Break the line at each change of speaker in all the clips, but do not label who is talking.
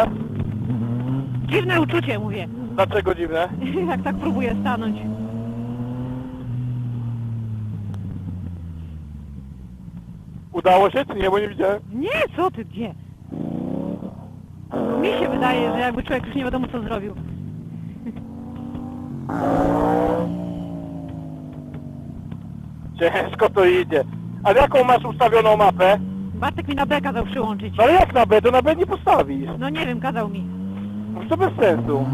Raz?
Dziwne uczucie, mówię.
Dlaczego dziwne?
Jak tak próbuję stanąć.
Udało się czy nie, bo nie widziałem?
Nie, co ty, gdzie? Mi się wydaje, że jakby człowiek już nie wiadomo co zrobił.
Ciężko to idzie. A jaką masz ustawioną mapę?
Bartek mi na B kazał przyłączyć.
No ale jak na B? To na B nie postawisz.
No nie wiem, kazał mi.
No to bez sensu.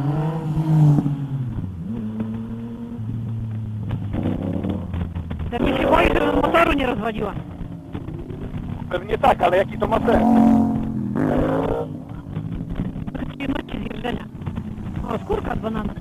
Pewnie się boi, że motoru nie rozwaliła.
Pewnie tak, ale jaki to ma sens?
Przyjemności z jeżdżenia. O, skórka z banana.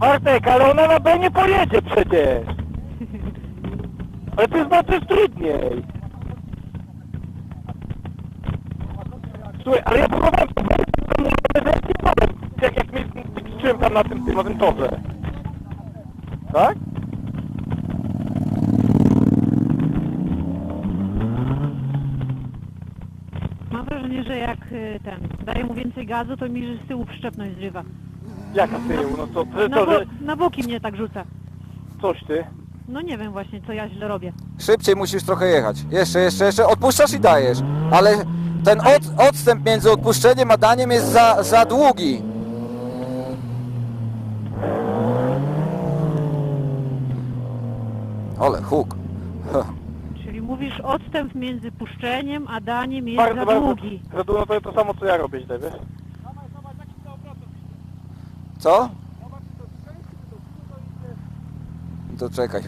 Bartek, ale ona na B nie pojedzie przecież. Ale to jest znaczy trudniej. Słuchaj, ale ja próbowałem powiem, jak, jak mi ćwiczyłem tam na tym, tym, na tym torze. Tak?
Mam wrażenie, że jak y, ten daje mu więcej gazu, to mi że z tyłu przyczepność zrywa.
Jaka tył? No to, to,
Na,
to
bo,
że
na boki mnie tak rzuca.
coś ty.
No nie wiem właśnie, co ja źle robię.
Szybciej musisz trochę jechać. Jeszcze, jeszcze, jeszcze. Odpuszczasz i dajesz. Ale ten od, odstęp między odpuszczeniem a daniem jest za, za długi. Ale huk.
Czyli mówisz odstęp między puszczeniem a daniem jest
Bardzo,
za długi.
za długo to jest to samo co ja robię źle, wiesz?
Co? To czekaj.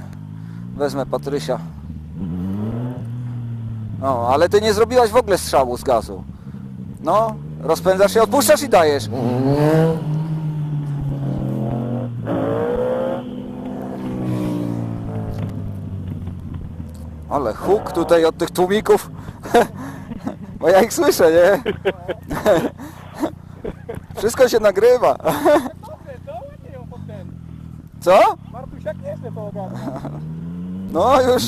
Wezmę Patrysia. No, ale ty nie zrobiłaś w ogóle strzału z gazu. No, rozpędzasz się, odpuszczasz i dajesz. Ale huk tutaj od tych tłumików. Bo ja ich słyszę, nie? Wszystko się nagrywa. Co?
Martusiak nie chce to ogarnąć.
No już.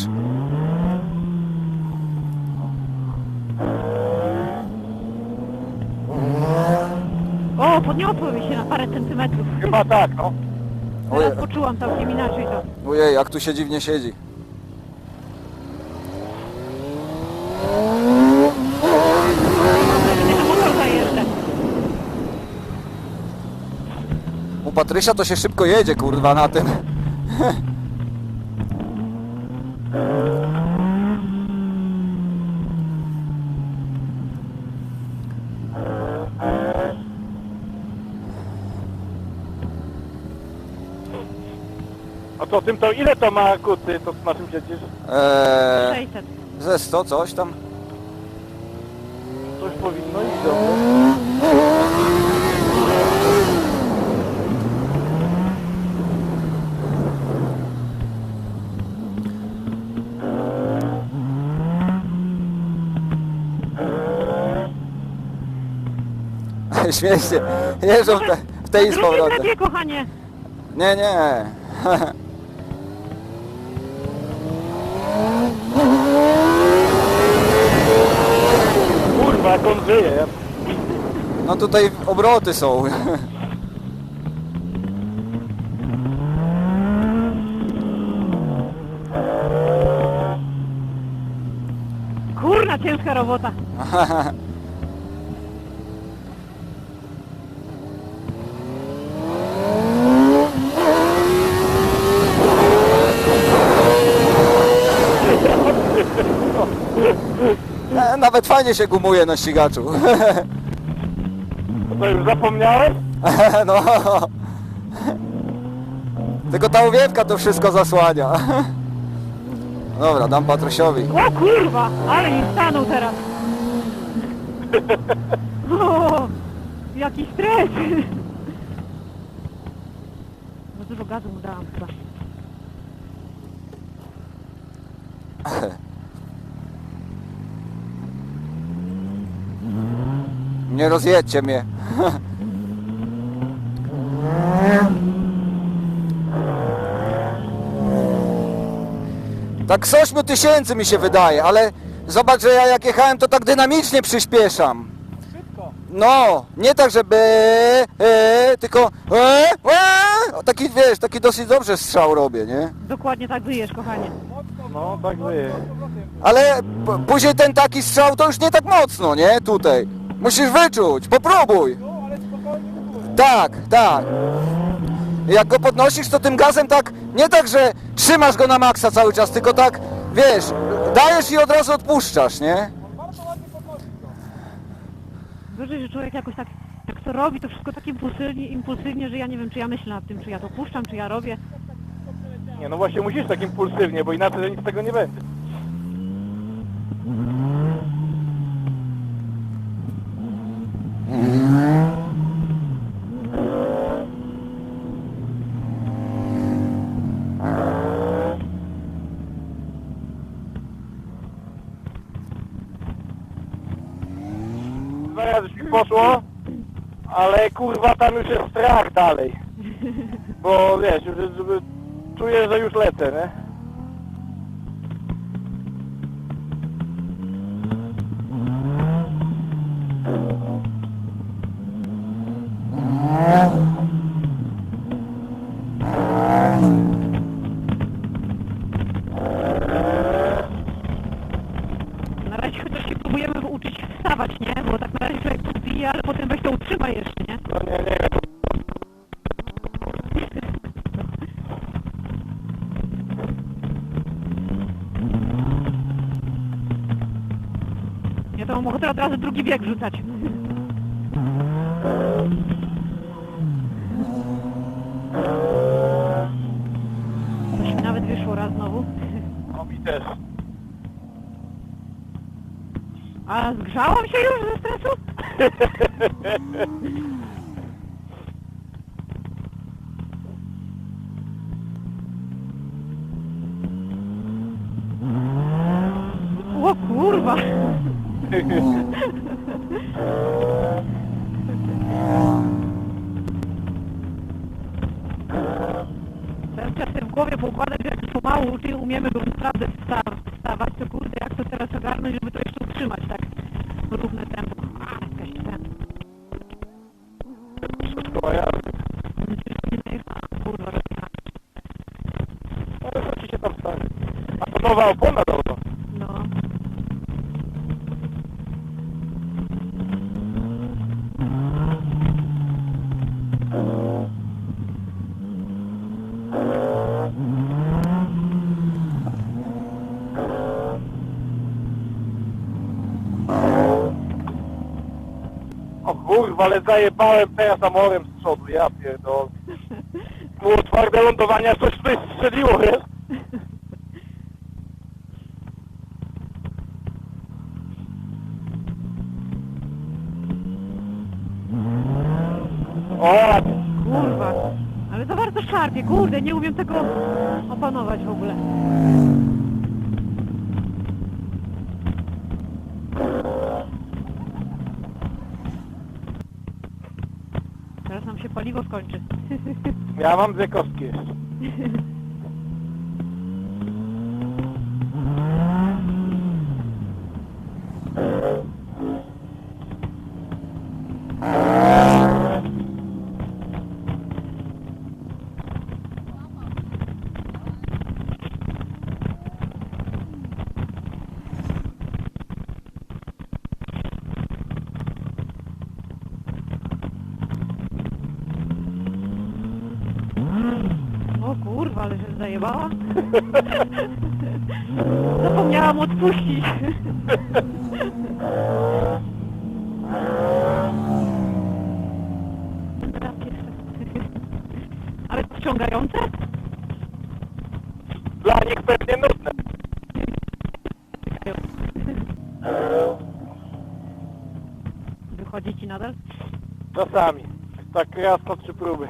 O, podniosło mi się na parę centymetrów.
Chyba tak, no.
Ojej,
Teraz poczułam całkiem inaczej to.
ojej, jak tu się dziwnie siedzi.
Mam wrażenie, że motor zajeżdża.
U Patrysia to się szybko jedzie, kurwa, na tym.
A to tym to ile to ma kuty, to na czym siedzisz?
Eee,
600.
ze 100 coś tam.
Coś powinno iść dobrze.
śmiesznie. Jeżdżą te, w tej i z
Drugie
powrotem.
lepiej, kochanie.
Nie, nie.
Kurwa, jak on żyje.
No tutaj obroty są.
Kurna, ciężka robota.
E, Nawet fajnie się gumuje na ścigaczu.
To już zapomniałeś?
No. Tylko ta owiewka to wszystko zasłania. Dobra, dam Patrysiowi.
O kurwa, ale mi stanął teraz. O, jaki stres. No dużo gazu mu dałam chyba.
Nie rozjedźcie mnie. Tak z 8 tysięcy mi się wydaje, ale zobacz, że ja jak jechałem, to tak dynamicznie przyspieszam. No, nie tak, żeby e, tylko e, e, taki wiesz, taki dosyć dobrze strzał robię, nie?
Dokładnie tak wyjesz, kochanie.
No, tak żyje.
Ale p- później ten taki strzał to już nie tak mocno, nie? Tutaj. Musisz wyczuć, popróbuj. Tak, tak. Jak go podnosisz, to tym gazem tak, nie tak, że trzymasz go na maksa cały czas, tylko tak, wiesz, dajesz i od razu odpuszczasz, nie?
Gorzej, że człowiek jakoś tak, jak to robi, to wszystko tak impulsywnie, impulsywnie, że ja nie wiem, czy ja myślę nad tym, czy ja to puszczam, czy ja robię.
Nie, no właśnie musisz tak impulsywnie, bo inaczej nic z tego nie będzie. Ale kurwa tam już jest strach dalej. Bo wiesz, już, żeby, czuję, że już lecę, nie?
Na razie chociaż się próbujemy uczyć wstawać, nie? Bo tak na razie człowiek to bije, ale potem weź to utrzyma jeszcze, nie?
No nie, nie.
Ja to mam ochotę od razu drugi bieg rzucać. Coś mi nawet wyszło raz znowu.
No mi też.
A zgrzałam się już ze stresu? O kurwa! Teraz trzeba sobie w głowie poukładać, że jak już pomału uczy, umiemy go naprawdę wsta- wstawać, to kurde, jak to teraz ogarnąć, żeby to jeszcze utrzymać, tak? Równe tempo. Jakaś ten. Najechałam, kurwa.
Ale co ci się tam stanie? A to nowa opona dobra.
No.
O kurwa, ale zajebałem teraz amorem z przodu, ja pierdolę. Było twarde lądowania, coś tutaj strzeliło, wiesz? O,
Kurwa. Ale to bardzo szarpie, kurde, nie umiem tego opanować w ogóle. Paliwo skończy.
Ja mam dwie kostki jeszcze.
O kurwa, ale się zajebała. Zapomniałam odpuścić. Ale wciągające?
Dla nich pewnie nudne.
Wychodzi ci nadal?
Czasami. Tak raz po trzy próby.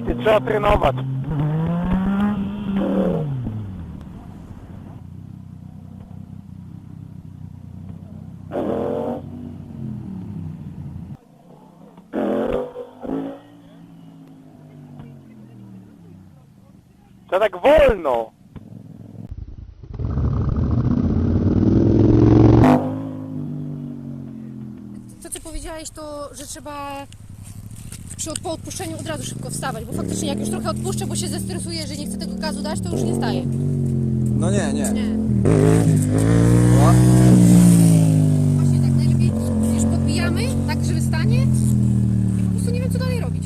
Niestety, trzeba trenować. To tak wolno.
To co powiedziałeś to, że trzeba przy, po odpuszczeniu od razu szybko wstawać, bo faktycznie jak już trochę odpuszczę, bo się zestresuję, że nie chcę tego gazu dać, to już nie staję.
No nie, nie.
Nie.
O,
Właśnie tak, najlepiej już podbijamy, tak żeby stanie i po prostu nie wiem co dalej robić.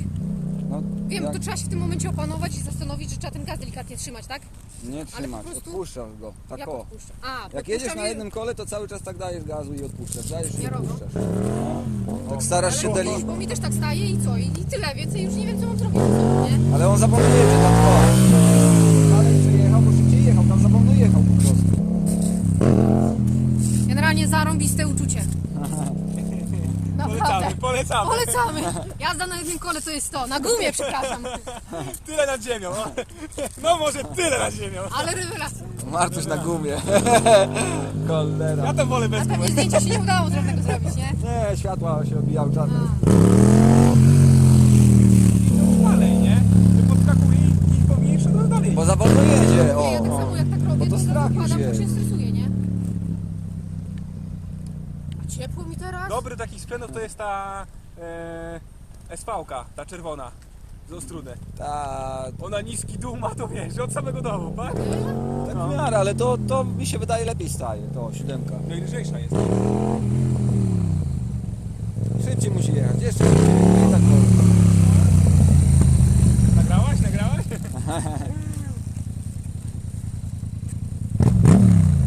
no,
Wiem,
jak
to trzeba się w tym momencie opanować i zastanowić, że trzeba ten gaz delikatnie trzymać, tak?
Nie trzymać,
po prostu-
odpuszczasz go. Tak
Jak
o.
A,
Jak jedziesz na jednym kole, to cały czas tak dajesz gazu i odpuszczasz, dajesz i
Miarowo.
odpuszczasz. Tak starasz się deli...
bo mi też tak staje i co? I, i tyle, więcej już nie wiem co mam zrobić. Nie?
Ale on za wolno jedzie tam o. Ale przyjechał, bo szybciej jechał, tam za wolno jechał po prostu.
Generalnie zarąbiste uczucie. Naprawdę.
polecamy.
Polecamy. Jazda na jednym kole to jest to. Na gumie, przepraszam.
Tyle nad ziemią. o. No może tyle nad ziemią.
Ale rewelacja.
Martuś na gumie. Cholera.
Ja to wolę bez
A
gumy.
pewnie zdjęcia się nie udało żadnego zrobić, nie?
Nie, światła się odbijały czarne.
Dalej, nie? Ty podskakuje i, i pomniejsze no dalej.
Bo za wolno jedzie,
Nie, ja
o.
tak samo jak tak robię,
Bo to
to
strach już
padam, bo
jest.
się stresuję, nie? Ciepło mi teraz?
Dobry taki sprzęt to jest ta e, SV-ka, ta czerwona. Z Ostrudy.
Ta,
Ona niski dół ma, to wiesz, od samego dołu, tak?
tak w miarę, ale to, to mi się wydaje lepiej staje, to siódemka.
No i lżejsza jest.
Szybciej musi jechać, jeszcze szybciej, nie tak wolno.
Nagrałaś? Nagrałaś?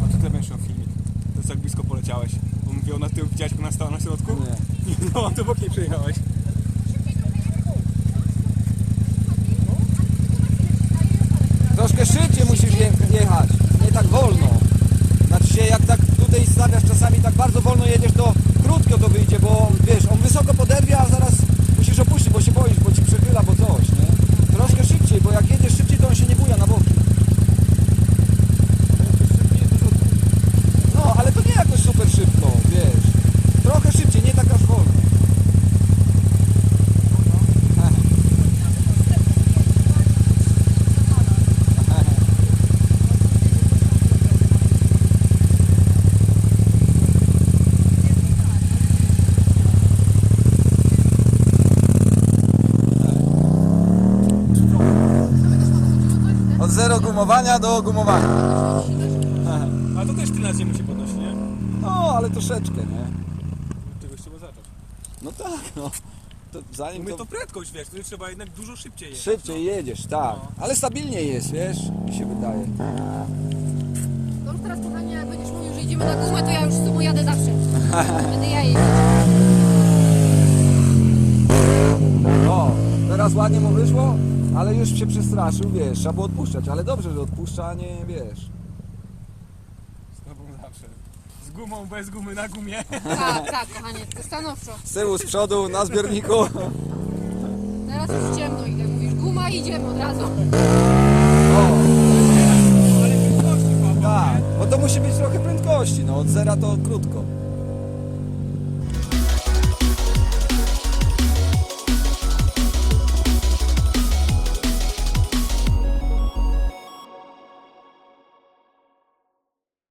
A tutaj będziesz miał filmik. To jest jak blisko poleciałeś. Bo mówię, ona tył widziałeś, jak ona stała na środku?
Nie.
No, to bokiem przejechałeś.
Troszkę szybciej musisz je, jechać, nie tak wolno. Znaczy się jak tak tutaj stawiasz czasami tak bardzo wolno jedziesz, to krótko to wyjdzie, bo wiesz, on wysoko poderwie, a zaraz musisz opuścić, bo się boisz, bo ci przechyla, bo coś, nie? Troszkę szybciej, bo jak jedziesz szybciej, to on się nie buja na boki. No, ale to nie jakoś super szybko, wiesz. Trochę szybciej, nie tak aż wolno. Od zero gumowania do gumowania.
A to też ty na ziemi się podnosi, nie?
No, ale troszeczkę, nie?
Czegoś trzeba zacząć.
No tak, no. To zanim
Mówię
to
to prędkość, wiesz, to trzeba jednak dużo szybciej jechać.
szybciej jedziesz, tak. Ale stabilnie jest, wiesz, mi się wydaje.
To już teraz kochanie, jak będziesz mówił, że idziemy na gumę, to ja już z tobą jadę zawsze. Będę ja jeździć.
O, teraz ładnie mu wyszło? Ale już się przestraszył, wiesz, trzeba było odpuszczać, ale dobrze, że odpuszcza, a nie, wiesz.
Z tobą zawsze. Z gumą, bez gumy, na gumie.
Tak, tak, kochanie, to stanowczo.
Z tyłu, z przodu, na zbiorniku.
Teraz już ciemno idę, mówisz guma i idziemy od razu.
Ale prędkości, Paweł,
Tak, bo to musi być trochę prędkości, no od zera to krótko.